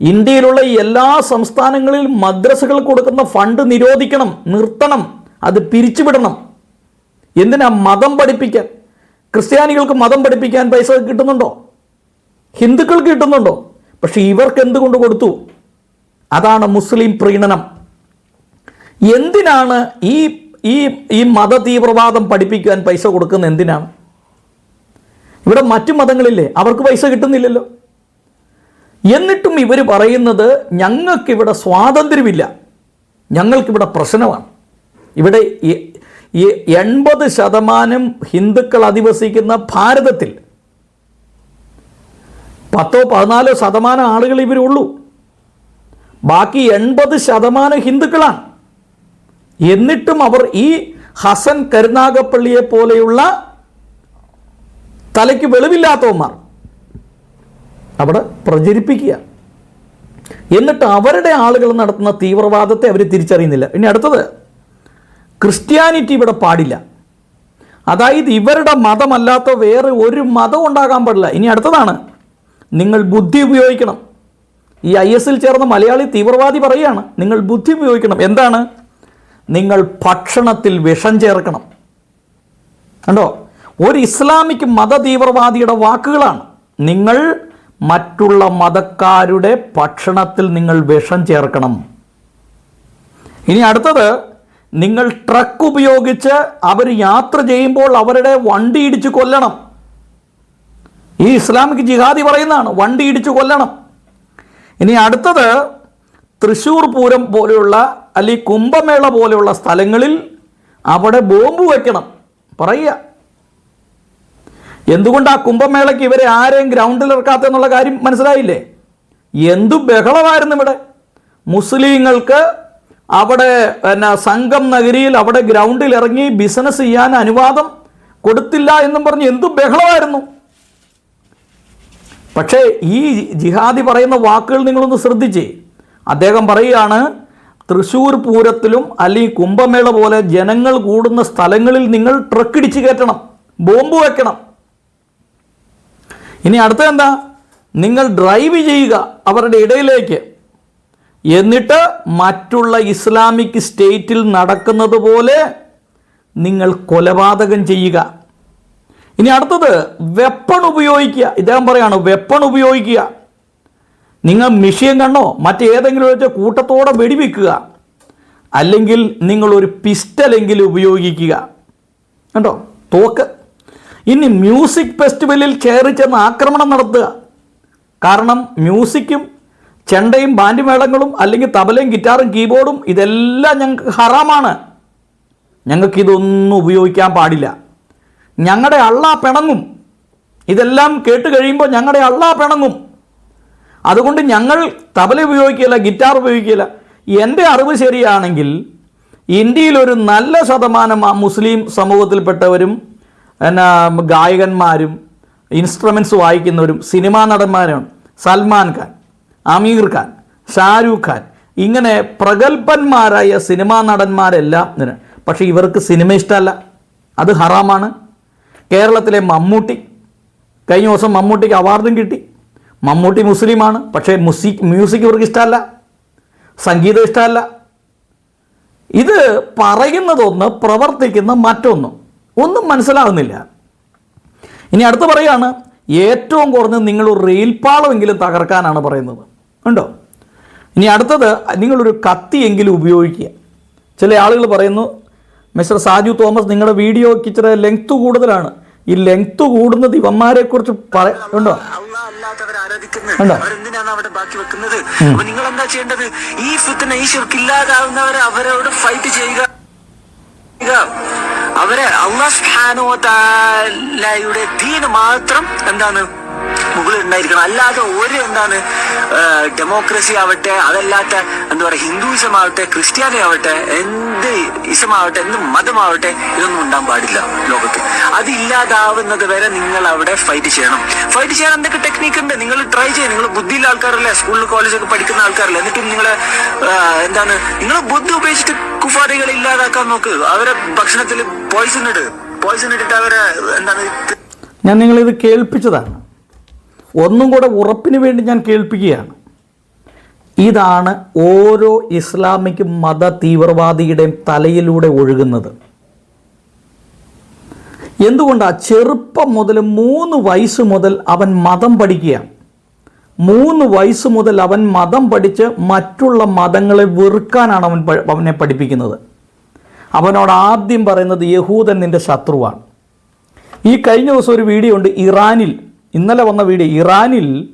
ഇന്ത്യയിലുള്ള എല്ലാ സംസ്ഥാനങ്ങളിലും മദ്രസകൾ കൊടുക്കുന്ന ഫണ്ട് നിരോധിക്കണം നിർത്തണം അത് പിരിച്ചുവിടണം. എന്തിനാ മതം പഠിപ്പിക്കാൻ? ക്രിസ്ത്യാനികൾക്ക് മതം പഠിപ്പിക്കാൻ പൈസ കിട്ടുന്നുണ്ടോ? ഹിന്ദുക്കൾക്ക് കിട്ടുന്നുണ്ടോ? പക്ഷേ ഇവർക്ക് എന്തുകൊണ്ട് കൊടുത്തു? അതാണ് മുസ്ലിം പ്രീണനം. എന്തിനാണ് ഈ ഈ ഈ മത തീവ്രവാദം പഠിപ്പിക്കാൻ പൈസ കൊടുക്കുന്നത്? എന്തിനാണ്? ഇവിടെ മറ്റു മതങ്ങളില്ലേ? അവർക്ക് പൈസ കിട്ടുന്നില്ലല്ലോ. എന്നിട്ടും ഇവർ പറയുന്നത് ഞങ്ങൾക്കിവിടെ സ്വാതന്ത്ര്യമില്ല. ഞങ്ങൾക്കിവിടെ പ്രശ്നമാണ്. ഇവിടെ ഈ എൺപത് ശതമാനം ഹിന്ദുക്കൾ അധിവസിക്കുന്ന ഭാരതത്തിൽ പത്തോ പതിനാലോ ശതമാനം ആളുകൾ ഇവരുള്ളൂ ബാക്കി എൺപത് ശതമാനം ഹിന്ദുക്കളാണ്. എന്നിട്ടും അവർ ഈ ഹസൻ കരുനാഗപ്പള്ളിയെ പോലെയുള്ള തലയ്ക്ക് വെളിവില്ലാത്തവന്മാർ. അവിടെ പ്രചരിപ്പിക്കുക. എന്നിട്ട് അവരുടെ ആളുകൾ നടത്തുന്ന തീവ്രവാദത്തെ അവർ തിരിച്ചറിയുന്നില്ല. ഇനി അടുത്തത് ക്രിസ്ത്യാനിറ്റി ഇവിടെ പാടില്ല. അതായത് ഇവരുടെ മതമല്ലാത്ത വേറെ ഒരു മതം ഉണ്ടാകാൻ പാടില്ല. ഇനി അടുത്തതാണ് നിങ്ങൾ ബുദ്ധി ഉപയോഗിക്കണം. ഈ ഐ എസിൽ ചേർന്ന മലയാളി തീവ്രവാദി പറയുകയാണ് നിങ്ങൾ ബുദ്ധി ഉപയോഗിക്കണം. എന്താണ്? നിങ്ങൾ ഭക്ഷണത്തിൽ വിഷം ചേർക്കണം. കണ്ടോ? ഒരു ഇസ്ലാമിക് മത തീവ്രവാദിയുടെ വാക്കുകളാണ്. നിങ്ങൾ മറ്റുള്ള മതക്കാരുടെ ഭക്ഷണത്തിൽ നിങ്ങൾ വിഷം ചേർക്കണം. ഇനി അടുത്തത് നിങ്ങൾ ട്രക്ക് ഉപയോഗിച്ച് അവർ യാത്ര ചെയ്യുമ്പോൾ അവരുടെ വണ്ടി ഇടിച്ച് കൊല്ലണം. ഈ ഇസ്ലാമിക് ജിഹാദി പറയുന്നതാണ് വണ്ടി ഇടിച്ച് കൊല്ലണം. ഇനി അടുത്തത് തൃശ്ശൂർ പൂരം പോലെയുള്ള അല്ലെങ്കിൽ കുംഭമേള പോലെയുള്ള സ്ഥലങ്ങളിൽ അവിടെ ബോംബ് വയ്ക്കണം പറയുക എന്തുകൊണ്ട് ആ കുംഭമേളയ്ക്ക് ഇവരെ ആരെയും ഗ്രൗണ്ടിൽ ഇറക്കാത്ത എന്നുള്ള കാര്യം മനസ്സിലായില്ലേ? എന്തു ബഹളമായിരുന്നു ഇവിടെ? മുസ്ലിങ്ങൾക്ക് അവിടെ പിന്നെ സംഘം നഗരിയിൽ അവിടെ ഗ്രൗണ്ടിൽ ഇറങ്ങി ബിസിനസ് ചെയ്യാൻ അനുവാദം കൊടുത്തില്ല എന്നും പറഞ്ഞ് എന്തു ബഹളമായിരുന്നു? പക്ഷേ ഈ ജിഹാദി പറയുന്ന വാക്കുകൾ നിങ്ങളൊന്ന് ശ്രദ്ധിച്ചേ. അദ്ദേഹം പറയുകയാണ് തൃശ്ശൂർ പൂരത്തിലും അല്ലെങ്കിൽ കുംഭമേള പോലെ ജനങ്ങൾ കൂടുന്ന സ്ഥലങ്ങളിൽ നിങ്ങൾ ട്രക്ക് ഇടിച്ചു കയറ്റണം ബോംബ് വെക്കണം. ഇനി അടുത്ത എന്താ? നിങ്ങൾ ഡ്രൈവ് ചെയ്യുക അവരുടെ ഇടയിലേക്ക്. എന്നിട്ട് മറ്റുള്ള ഇസ്ലാമിക് സ്റ്റേറ്റിൽ നടക്കുന്നത് പോലെ നിങ്ങൾ കൊലപാതകം ചെയ്യുക. ഇനി അടുത്തത് വെപ്പൺ ഉപയോഗിക്കുക. ഇദ്ദേഹം പറയാണ് വെപ്പൺ ഉപയോഗിക്കുക. നിങ്ങൾ മിഷ്യൻ കണ്ണോ മറ്റേതെങ്കിലും വെച്ച് കൂട്ടത്തോടെ വെടിവെക്കുക. അല്ലെങ്കിൽ നിങ്ങളൊരു പിസ്റ്റലെങ്കിലും ഉപയോഗിക്കുക. കണ്ടോ? തോക്ക്. ഇനി മ്യൂസിക് ഫെസ്റ്റിവലിൽ കയറി ചെന്ന് ആക്രമണം നടത്തുക. കാരണം മ്യൂസിക്കും ചെണ്ടയും ബാൻഡ് മേളങ്ങളും അല്ലെങ്കിൽ തബലയും ഗിറ്റാറും കീബോർഡും ഇതെല്ലാം ഞങ്ങൾക്ക് ഹറാമാണ്. ഞങ്ങൾക്ക് ഇതൊന്നും ഉപയോഗിക്കാൻ പാടില്ല. ഞങ്ങളുടെ അള്ള പിണങ്ങും. ഇതെല്ലാം കേട്ട് കഴിയുമ്പോൾ ഞങ്ങളുടെ അള്ള പിണങ്ങും. അതുകൊണ്ട് ഞങ്ങൾ തബല ഉപയോഗിക്കില്ല ഗിറ്റാർ ഉപയോഗിക്കില്ല എന്റെ അറിവ് ശരിയാണെങ്കിൽ ഇന്ത്യയിൽ ഒരു നല്ല ശതമാനം മുസ്ലിം സമൂഹത്തിൽപ്പെട്ടവരും എന്നാ ഗായകന്മാരും ഇൻസ്ട്രുമെന്റ്സ് വായിക്കുന്നവരും സിനിമാ നടന്മാരാണ്. സൽമാൻ ഖാൻ അമീർ ഖാൻ ഷാരൂഖ് ഖാൻ. ഇങ്ങനെ പ്രഗത്ഭന്മാരായ സിനിമാ നടന്മാരെല്ലാം പക്ഷേ ഇവർക്ക് സിനിമ ഇഷ്ടമല്ല. അത് ഹറാമാണ്. കേരളത്തിലെ മമ്മൂട്ടി കഴിഞ്ഞ ദിവസം മമ്മൂട്ടിക്ക് അവാർഡും കിട്ടി. മമ്മൂട്ടി മുസ്ലിമാണ്. പക്ഷേ മ്യൂസിക് മ്യൂസിക് ഇവർക്ക് ഇഷ്ടമല്ല. സംഗീതം ഇഷ്ടമല്ല. ഇത് പറയുന്നതൊന്ന് പ്രവർത്തിക്കുന്ന മറ്റൊന്ന്. ഒന്നും മനസ്സിലാകുന്നില്ല ഇനി അടുത്ത് പറയാണ് ഏറ്റവും കുറഞ്ഞത് നിങ്ങൾ ഒരു റെയിൽ പാളമെങ്കിലും തകർക്കാനാണ് പറയുന്നത്. ഉണ്ടോ? ഇനി അടുത്തത് നിങ്ങളൊരു കത്തിയെങ്കിലും ഉപയോഗിക്കുക. ചില ആളുകൾ പറയുന്നു മിസ്റ്റർ സാജു തോമസ് നിങ്ങളുടെ വീഡിയോ ഇച്ചിരി ലെങ്ത് കൂടുതലാണ്. ഈ ലെങ്ത് കൂടുന്നത് ഇവന്മാരെ കുറിച്ച് പറയുണ്ടോ അവരെന്തിനാണ് അവിടെ ബാക്കി വെക്കുന്നത്? നിങ്ങൾ എന്താ ചെയ്യേണ്ടത്? ഈ ഫിത്തിന ഈ ഇല്ലാതാവുന്നവരെ അവരോട് ഫൈറ്റ് ചെയ്യുക. അവരെ അള്ളാഹ് സുബ്ഹാനഹു വ തആലയുടെ ദീന് മാത്രം എന്താണ് മുകളിൽ ഉണ്ടായിരിക്കണം അല്ലാതെ ഒരു എന്താണ് ഡെമോക്രസി ആവട്ടെ അതല്ലാത്ത എന്താ പറയുക ഹിന്ദുയിസം ആവട്ടെ ക്രിസ്ത്യാനി ആവട്ടെ എന്ത് ഇസമാവട്ടെ എന്ത് മതമാവട്ടെ ഇതൊന്നും ഉണ്ടാൻ പാടില്ല ലോകത്ത്. അതില്ലാതാവുന്നത് വരെ നിങ്ങൾ അവിടെ ഫൈറ്റ് ചെയ്യണം. ഫൈറ്റ് ചെയ്യാൻ എന്തൊക്കെ ടെക്നീക്ക് ഉണ്ട്? നിങ്ങൾ ട്രൈ ചെയ്യും. നിങ്ങൾ ബുദ്ധിയുള്ള ആൾക്കാരല്ലേ? സ്കൂളിൽ കോളേജൊക്കെ പഠിക്കുന്ന ആൾക്കാരല്ലേ? എന്നിട്ടും നിങ്ങൾ എന്താണ് നിങ്ങൾ ബുദ്ധി ഉപയോഗിച്ചിട്ട് കുഫാരികളെ ഇല്ലാതാക്കാൻ നോക്ക്. അവരെ ഭക്ഷണത്തിൽ പോയിസൺ ഇട്. പോയിസൺ ഇട്ടിട്ട് അവരെ എന്താണ് ഞാൻ നിങ്ങളിത് കേൾപ്പിച്ചതാണ്. ഒന്നും കൂടെ ഉറപ്പിന് വേണ്ടി ഞാൻ കേൾപ്പിക്കുകയാണ്. ഇതാണ് ഓരോ ഇസ്ലാമിക് മത തീവ്രവാദിയുടെയും തലയിലൂടെ ഒഴുകുന്നത്. എന്തുകൊണ്ടാണ് ചെറുപ്പം മുതൽ മൂന്ന് വയസ്സ് മുതൽ അവൻ മതം പഠിക്കുക മൂന്ന് വയസ്സ് മുതൽ അവൻ മതം പഠിച്ച് മറ്റുള്ള മതങ്ങളെ വെറുക്കാനാണ് അവൻ അവനെ പഠിപ്പിക്കുന്നത്. അവനോട് ആദ്യം പറയുന്നത് യഹൂദൻ നിന്റെ ശത്രുവാണ്. ഈ കഴിഞ്ഞ ദിവസം ഒരു വീഡിയോ ഉണ്ട് ഇറാനിൽ. ഇന്നലെ വന്ന വീഡിയോ ഇറാനിൽ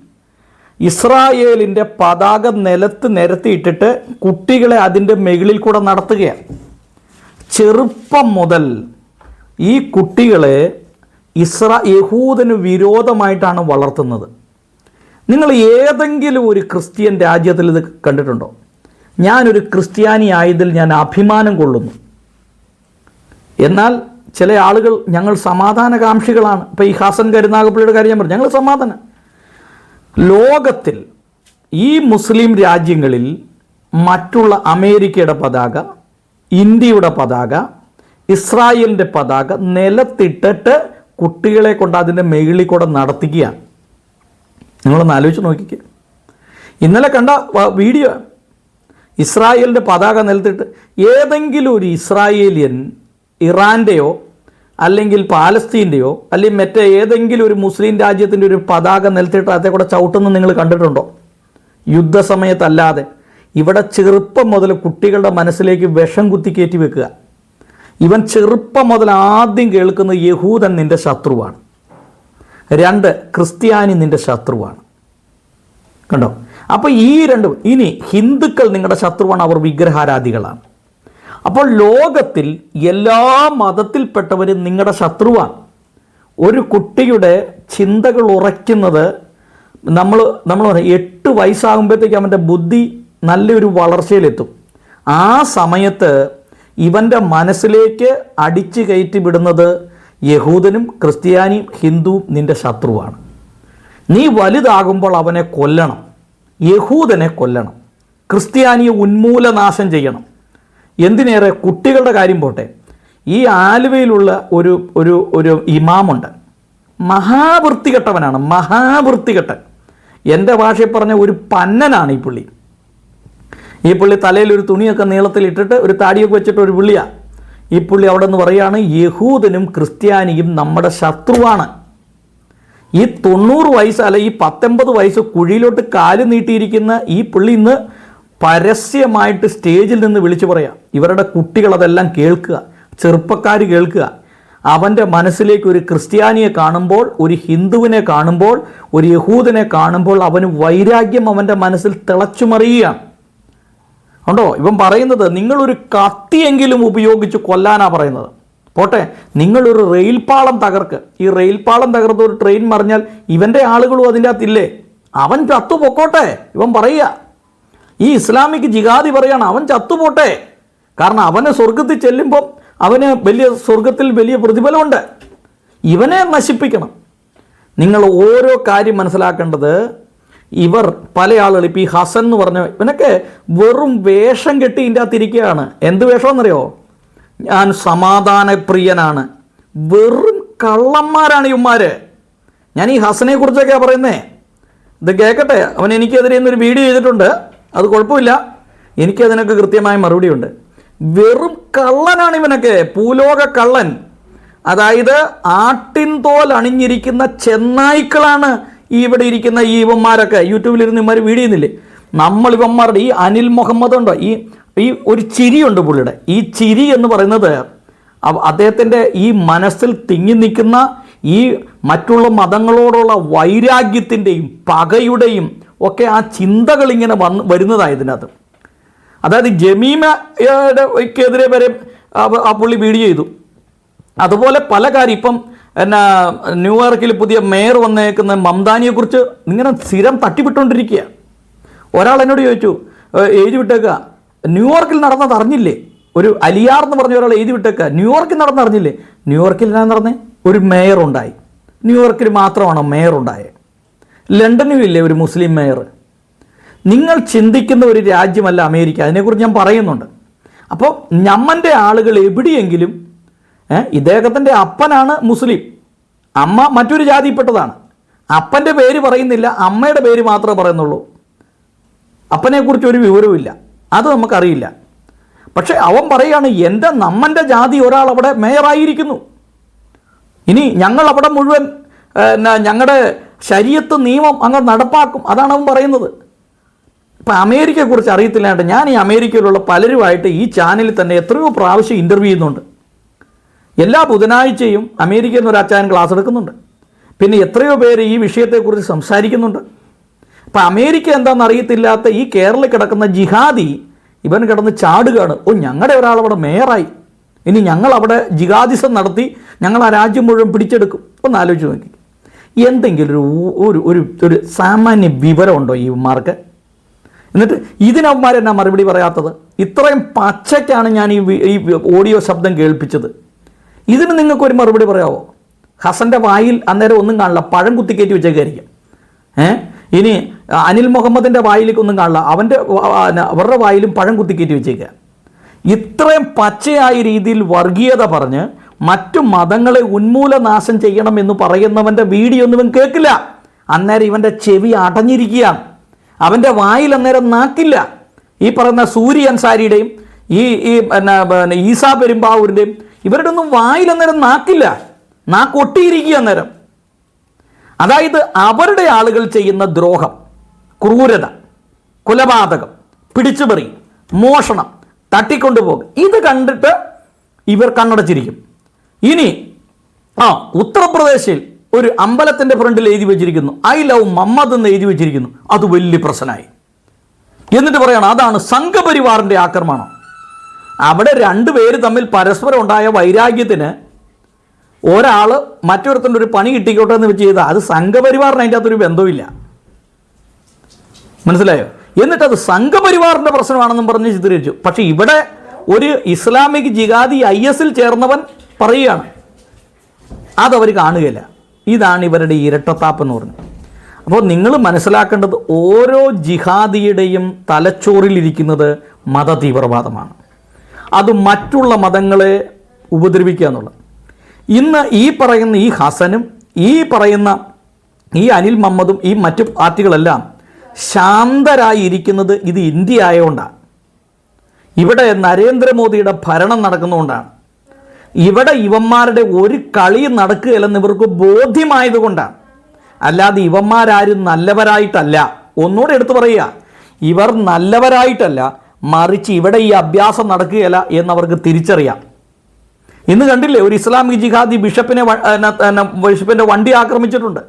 ഇസ്രായേലിന്റെ പതാക നിലത്ത് നിരത്തിയിട്ടിട്ട് കുട്ടികളെ അതിന്റെ മുകളിൽ കൂടെ നടത്തുകയാണ്. ചെറുപ്പം മുതൽ ഈ കുട്ടികളെ ഇസ്രാ യഹൂദന് വിരോധമായിട്ടാണ് വളർത്തുന്നത്. നിങ്ങൾ ഏതെങ്കിലും ഒരു ക്രിസ്ത്യൻ രാജ്യത്തിൽ ഇത് കണ്ടിട്ടുണ്ടോ? ഞാനൊരു ക്രിസ്ത്യാനി ആയതിൽ ഞാൻ അഭിമാനം കൊള്ളുന്നു. എന്നാൽ ചില ആളുകൾ ഞങ്ങൾ സമാധാനകാംക്ഷികളാണ്. ഇപ്പോൾ ഈ ഹാസൻ കരുനാഗപ്പള്ളിയുടെ കാര്യം പറഞ്ഞു. ഞങ്ങൾ സമാധാനം. ലോകത്തിൽ ഈ മുസ്ലിം രാജ്യങ്ങളിൽ മറ്റുള്ള അമേരിക്കയുടെ പതാക ഇന്ത്യയുടെ പതാക ഇസ്രായേലിന്റെ പതാക നിലത്തിട്ടിട്ട് കുട്ടികളെ കൊണ്ട് അതിന്റെ മേളിൽ കൂടെ നടത്തിക്കുകയാണ്. നിങ്ങളൊന്ന് ആലോചിച്ച് നോക്കിക്കുക ഇന്നലെ കണ്ട വീഡിയോ. ഇസ്രായേലിന്റെ പതാക നിലത്തിട്ട് ഏതെങ്കിലും ഒരു ഇസ്രായേലിയൻ ഇറാന്റെയോ അല്ലെങ്കിൽ പാലസ്തീന്റെയോ അല്ലെങ്കിൽ മറ്റേ ഏതെങ്കിലും ഒരു മുസ്ലിം രാജ്യത്തിന്റെ ഒരു പതാക നിലത്തിട്ട് അതേ കൂടെ ചവിട്ടുന്നത് നിങ്ങൾ കണ്ടിട്ടുണ്ടോ? യുദ്ധസമയത്തല്ലാതെ ഇവിടെ ചെറുപ്പം മുതൽ കുട്ടികളുടെ മനസ്സിലേക്ക് വിഷം കുത്തി കയറ്റി വെക്കുക. ഇവൻ ചെറുപ്പം മുതൽ ആദ്യം കേൾക്കുന്ന യഹൂദൻ നിന്റെ ശത്രുവാണ്. രണ്ട് ക്രിസ്ത്യാനി നിന്റെ ശത്രുവാണ്. കണ്ടോ? അപ്പോൾ ഈ രണ്ട് ഇനി ഹിന്ദുക്കൾ നിങ്ങളുടെ ശത്രുവാണ് അവർ വിഗ്രഹാരാധികളാണ്. അപ്പോൾ ലോകത്തിൽ എല്ലാ മതത്തിൽപ്പെട്ടവരും നിങ്ങളുടെ ശത്രുവാണ്. ഒരു കുട്ടിയുടെ ചിന്തകൾ ഉറയ്ക്കുന്നത് നമ്മൾ നമ്മൾ പറയും എട്ട് വയസ്സാകുമ്പോഴത്തേക്ക് അവന്റെ ബുദ്ധി നല്ലൊരു വളർച്ചയിലെത്തും. ആ സമയത്ത് ഇവന്റെ മനസ്സിലേക്ക് അടിച്ചു കയറ്റി വിടുന്നത് യഹൂദനും ക്രിസ്ത്യാനിയും ഹിന്ദുവും നിന്റെ ശത്രുവാണ്. നീ വലുതാകുമ്പോൾ അവനെ കൊല്ലണം. യഹൂദനെ കൊല്ലണം. ക്രിസ്ത്യാനിയെ ഉന്മൂലനാശം ചെയ്യണം. എന്തിനേറെ കുട്ടികളുടെ കാര്യം പോട്ടെ. ഈ ആലുവയിലുള്ള ഒരു ഒരു ഒരു ഇമാമുണ്ട്. മഹാവൃത്തികെട്ടവനാണ് മഹാവൃത്തികെട്ടൻ. എന്റെ ഭാഷയിൽ പറഞ്ഞ ഒരു പന്നനാണ് ഈ പുള്ളി. ഈ പുള്ളി തലയിൽ ഒരു തുണിയൊക്കെ നീളത്തിൽ ഇട്ടിട്ട് ഒരു താടിയൊക്കെ വെച്ചിട്ട് ഒരു പുള്ളിയാണ് ഈ പുള്ളി അവിടെ നിന്ന് പറയുകയാണ് യഹൂദനും ക്രിസ്ത്യാനിയും നമ്മുടെ ശത്രുവാണ്. ഈ തൊണ്ണൂറ് വയസ്സ് അല്ല ഈ പത്തൊമ്പത് വയസ്സ് കുഴിയിലോട്ട് കാൽ നീട്ടിയിരിക്കുന്ന ഈ പുള്ളി ഇന്ന് പരസ്യമായിട്ട് സ്റ്റേജിൽ നിന്ന് വിളിച്ചു പറയാം. ഇവരുടെ കുട്ടികൾ അതെല്ലാം കേൾക്കുക ചെറുപ്പക്കാർ കേൾക്കുക. അവന്റെ മനസ്സിലേക്ക് ഒരു ക്രിസ്ത്യാനിയെ കാണുമ്പോൾ ഒരു ഹിന്ദുവിനെ കാണുമ്പോൾ ഒരു യഹൂദനെ കാണുമ്പോൾ അവന് വൈരാഗ്യം അവന്റെ മനസ്സിൽ തിളച്ചുമറിയുകയാണ് ഉണ്ടോ? ഇവൻ പറയുന്നത് നിങ്ങളൊരു കത്തിയെങ്കിലും ഉപയോഗിച്ച് കൊല്ലാനാണ് പറയുന്നത്. പോട്ടെ നിങ്ങളൊരു റെയിൽപാളം തകർക്ക്. ഈ റെയിൽപാളം തകർത്ത് ഒരു ട്രെയിൻ മറിഞ്ഞാൽ ഇവന്റെ ആളുകളും അതിന്റെ അകത്തില്ലേ? അവൻ ചത്തു പൊക്കോട്ടെ ഇവൻ പറയുക. ഈ ഇസ്ലാമിക് ജിഹാദി പറയാണ് അവൻ ചത്തുപോട്ടെ. കാരണം അവന് സ്വർഗത്തിൽ ചെല്ലുമ്പം അവന് വലിയ സ്വർഗത്തിൽ വലിയ പ്രതിഫലമുണ്ട്. ഇവനെ നശിപ്പിക്കണം. നിങ്ങൾ ഓരോ കാര്യം മനസ്സിലാക്കേണ്ടത് ഇവർ പല ആളുകൾ ഇപ്പോൾ ഈ ഹസൻ എന്ന് പറഞ്ഞ ഇവനൊക്കെ വെറും വേഷം കെട്ടി ഇതിന്റെ അകത്തിരിക്കുകയാണ് എന്ത് വേഷമെന്നറിയോ ഞാൻ സമാധാനപ്രിയനാണ്. വെറും കള്ളന്മാരാണ് ഇവന്മാർ ഞാൻ ഈ ഹസനെ കുറിച്ചൊക്കെയാണ് പറയുന്നത് ഇത് കേൾക്കട്ടെ അവൻ എനിക്കെതിരെ ഇന്നൊരു വീഡിയോ ചെയ്തിട്ടുണ്ട്. അത് കുഴപ്പമില്ല. എനിക്കതിനൊക്കെ കൃത്യമായ മറുപടിയുണ്ട്. വെറും കള്ളനാണ് ഇവനൊക്കെ. പൂലോക കള്ളൻ. അതായത് ആട്ടിൻ തോൽ അണിഞ്ഞിരിക്കുന്ന ചെന്നായ്ക്കളാണ് ഈ ഇവിടെ ഇരിക്കുന്ന ഈ ഇവന്മാരൊക്കെ. യൂട്യൂബിലിരുന്ന് ഇവന്മാർ വീഡിയോ ചെയ്യുന്നില്ലേ? നമ്മൾ ഇവന്മാരുടെ ഈ അനിൽ മുഹമ്മദ് ഉണ്ടോ? ഈ ഈ ഒരു ചിരിയുണ്ട് പുള്ളിയുടെ. ഈ ചിരി എന്ന് പറയുന്നത് അദ്ദേഹത്തിന്റെ ഈ മനസ്സിൽ തിങ്ങി നിൽക്കുന്ന ഈ മറ്റുള്ള മതങ്ങളോടുള്ള വൈരാഗ്യത്തിന്റെയും പകയുടെയും ഒക്കെ ആ ചിന്തകൾ ഇങ്ങനെ വന്ന് വരുന്നതാണ് ഇതിനകത്ത്. അതായത് ജമീമയ്ക്കെതിരെ വരെ ആ- പുള്ളി വീഡിയോ ചെയ്തു. അതുപോലെ പല കാര്യം ഇപ്പം എന്നാ ന്യൂയോർക്കിൽ പുതിയ മേയർ വന്നേക്കുന്ന മംദാനിയെക്കുറിച്ച് ഇങ്ങനെ സ്ഥിരം തട്ടിവിട്ടുകൊണ്ടിരിക്കുക ഒരാൾ എന്നോട് ചോദിച്ചു "ഏ, എഴുതി വിട്ടേക്കുക ന്യൂയോർക്കിൽ നടന്നത് അറിഞ്ഞില്ലേ? ഒരു അലിയാർ എന്ന് പറഞ്ഞ ഒരാൾ എഴുതി വിട്ടേക്കുക ന്യൂയോർക്കിൽ നടന്നറിഞ്ഞില്ലേ ന്യൂയോർക്കിൽ ഞാൻ നടന്നേ? ഒരു മേയർ ഉണ്ടായി. ന്യൂയോർക്കിൽ മാത്രമാണോ മേയർ ഉണ്ടായത് ലണ്ടനിലും ഇല്ലേ ഒരു മുസ്ലിം മേയർ. നിങ്ങൾ ചിന്തിക്കുന്ന ഒരു രാജ്യമല്ല അമേരിക്ക. അതിനെക്കുറിച്ച് ഞാൻ പറയുന്നുണ്ട്. അപ്പോൾ ഞമ്മന്റെ ആളുകൾ എവിടെയെങ്കിലും ഇദ്ദേഹത്തിന്റെ അപ്പനാണ് മുസ്ലിം. അമ്മ മറ്റൊരു ജാതിയിൽപ്പെട്ടതാണ്. അപ്പന്റെ പേര് പറയുന്നില്ല അമ്മയുടെ പേര് മാത്രമേ പറയുന്നുള്ളൂ. അപ്പനെക്കുറിച്ച് ഒരു വിവരവുമില്ല. അത് നമുക്കറിയില്ല. പക്ഷേ അവൻ പറയുകയാണ് എന്റെ നമ്മന്റെ ജാതി ഒരാൾ അവിടെ മേയറായിരിക്കുന്നു. ഇനി ഞങ്ങൾ അവിടെ മുഴുവൻ ഞങ്ങളുടെ ശരീരത്ത് നിയമം അങ്ങ് നടപ്പാക്കും. അതാണ് അവൻ പറയുന്നത്. ഇപ്പം അമേരിക്കയെക്കുറിച്ച് അറിയത്തില്ലാണ്ട് ഞാൻ ഈ അമേരിക്കയിലുള്ള പലരുമായിട്ട് ഈ ചാനലിൽ തന്നെ എത്രയോ പ്രാവശ്യം ഇന്റർവ്യൂ ചെയ്യുന്നുണ്ട്. എല്ലാ ബുധനാഴ്ചയും അമേരിക്കയിൽ നിന്ന് ഒരു അച്ചായൻ ക്ലാസ് എടുക്കുന്നുണ്ട്. പിന്നെ എത്രയോ പേര് ഈ വിഷയത്തെക്കുറിച്ച് സംസാരിക്കുന്നുണ്ട്. അപ്പം അമേരിക്ക എന്താണെന്ന് അറിയത്തില്ലാത്ത ഈ കേരളത്തിൽ കിടക്കുന്ന ജിഹാദി ഇവൻ കിടന്ന് ചാടുകയാണ്. ഓ ഞങ്ങളുടെ ഒരാൾ അവിടെ മേയറായി. ഇനി ഞങ്ങൾ അവിടെ ജിഹാദിസം നടത്തി ഞങ്ങൾ ആ രാജ്യം മുഴുവൻ പിടിച്ചെടുക്കും. ഒന്ന് ആലോചിച്ച് നോക്കി. എന്തെങ്കിലും ഒരു ഒരു ഒരു സാമാന്യ വിവരമുണ്ടോ ഈ മാർക്ക് എന്നിട്ട് ഇതിനവന്മാരെന്നാ മറുപടി പറയാത്തത്? ഇത്രയും പച്ചയ്ക്കാണ് ഞാൻ ഈ ഈ ഓഡിയോ ശബ്ദം കേൾപ്പിച്ചത്. ഇതിന് നിങ്ങൾക്കൊരു മറുപടി പറയാമോ ഹസന്റെ വായിൽ അന്നേരം ഒന്നും കാണില്ല. പഴം കുത്തിക്കയറ്റി വെച്ചേക്കായിരിക്കും. ഏ? ഇനി അനിൽ മുഹമ്മദിന്റെ വായിലേക്ക് ഒന്നും കാണില്ല. അവന്റെ അവരുടെ വായിലും പഴം കുത്തിക്കയറ്റി വെച്ചേക്കുക ഇത്രയും പച്ചയായ രീതിയിൽ വർഗീയത പറഞ്ഞ് മറ്റു മതങ്ങളെ ഉന്മൂലനാശം ചെയ്യണം എന്ന് പറയുന്നവന്റെ വീഡിയോ ഒന്നും കേൾക്കില്ല. അന്നേരം ഇവന്റെ ചെവി അടഞ്ഞിരിക്കുകയാണ്. അവന്റെ വായിൽ അന്നേരം നാക്കില്ല. ഈ പറയുന്ന സൂര്യ അൻസാരിയുടെയും ഈ ഈ പിന്നെ ഈസാ പെരുമ്പാവൂരിന്റെയും ഇവരുടെ ഒന്നും വായിൽ അന്നേരം നാക്കില്ല. നാക്കൊട്ടിയിരിക്കുക അന്നേരം. അതായത് അവരുടെ ആളുകൾ ചെയ്യുന്ന ദ്രോഹം ക്രൂരത കൊലപാതകം പിടിച്ചുപറി മോഷണം തട്ടിക്കൊണ്ടുപോകും ഇത് കണ്ടിട്ട് ഇവർ കണ്ണടച്ചിരിക്കും. ഇനി ആ ഉത്തർപ്രദേശിൽ ഒരു അമ്പലത്തിന്റെ ഫ്രണ്ടിൽ എഴുതി വെച്ചിരിക്കുന്നു. ഐ ലവ് മമ്മദ് എന്ന് എഴുതി വെച്ചിരിക്കുന്നു. അത് വലിയ പ്രശ്നമായി. എന്നിട്ട് പറയണം അതാണ് സംഘപരിവാറിന്റെ ആക്രമണം. അവിടെ രണ്ട് പേര് തമ്മിൽ പരസ്പരം ഉണ്ടായ വൈരാഗ്യത്തിന് ഒരാൾ മറ്റൊരുത്തന്റെ ഒരു പണി കിട്ടിക്കോട്ടെ എന്ന് വെച്ച് ചെയ്താൽ അത് സംഘപരിവാറിന് അതിന്റെ അകത്തൊരു ബന്ധമില്ല മനസ്സിലായോ? എന്നിട്ട് അത് സംഘപരിവാറിന്റെ പ്രശ്നമാണെന്നും പറഞ്ഞ് ചിത്രീകരിച്ചു. പക്ഷേ ഇവിടെ ഒരു ഇസ്ലാമിക് ജിഹാദി ഐ എസിൽ ചേർന്നവൻ പറയുകയാണ്. അതവർ കാണുകയില്ല. ഇതാണ് ഇവരുടെ ഇരട്ടത്താപ്പ് എന്ന് പറഞ്ഞത് അപ്പോൾ നിങ്ങൾ മനസ്സിലാക്കേണ്ടത് ഓരോ ജിഹാദിയുടെയും തലച്ചോറിലിരിക്കുന്നത് മത തീവ്രവാദമാണ് അത് മറ്റുള്ള മതങ്ങളെ ഉപദ്രവിക്കുക എന്നുള്ളത്. ഇന്ന് ഈ പറയുന്ന ഈ ഹസനും ഈ പറയുന്ന ഈ അനിൽ മുഹമ്മദും ഈ മറ്റു പാർട്ടികളെല്ലാം ശാന്തരായി ഇരിക്കുന്നത് ഇത് ഇന്ത്യ ആയതുകൊണ്ടാണ് ഇവിടെ നരേന്ദ്രമോദിയുടെ ഭരണം നടക്കുന്നതുകൊണ്ടാണ് ഇവിടെ ഇവന്മാരുടെ ഒരു കളി നടക്കുകയില്ലെന്ന് ഇവർക്ക് ബോധ്യമായതുകൊണ്ടാണ് അല്ലാതെ ഇവന്മാരാരും നല്ലവരായിട്ടല്ല. ഒന്നുകൂടെ എടുത്തു പറയുക. ഇവർ നല്ലവരായിട്ടല്ല മറിച്ച് ഇവിടെ ഈ അഭ്യാസം നടക്കുകയില്ല എന്നവർക്ക് തിരിച്ചറിയാം. ഇന്ന് കണ്ടില്ലേ ഒരു ഇസ്ലാമിക് ജിഹാദി ബിഷപ്പിനെ ബിഷപ്പിന്റെ വണ്ടി ആക്രമിച്ചിട്ടുണ്ട്.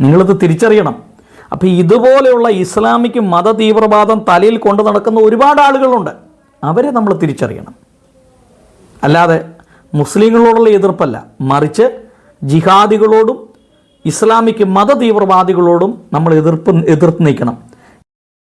നിങ്ങളിത് തിരിച്ചറിയണം. അപ്പോൾ ഇതുപോലെയുള്ള ഇസ്ലാമിക് മത തീവ്രവാദം തലയിൽ കൊണ്ടു നടക്കുന്ന ഒരുപാട് ആളുകളുണ്ട്. അവരെ നമ്മൾ തിരിച്ചറിയണം. അല്ലാതെ മുസ്ലിങ്ങളോടുള്ള എതിർപ്പല്ല. മറിച്ച് ജിഹാദികളോടും ഇസ്ലാമിക് മത തീവ്രവാദികളോടും നമ്മൾ എതിർപ്പ് എതിർത്ത് നിൽക്കണം.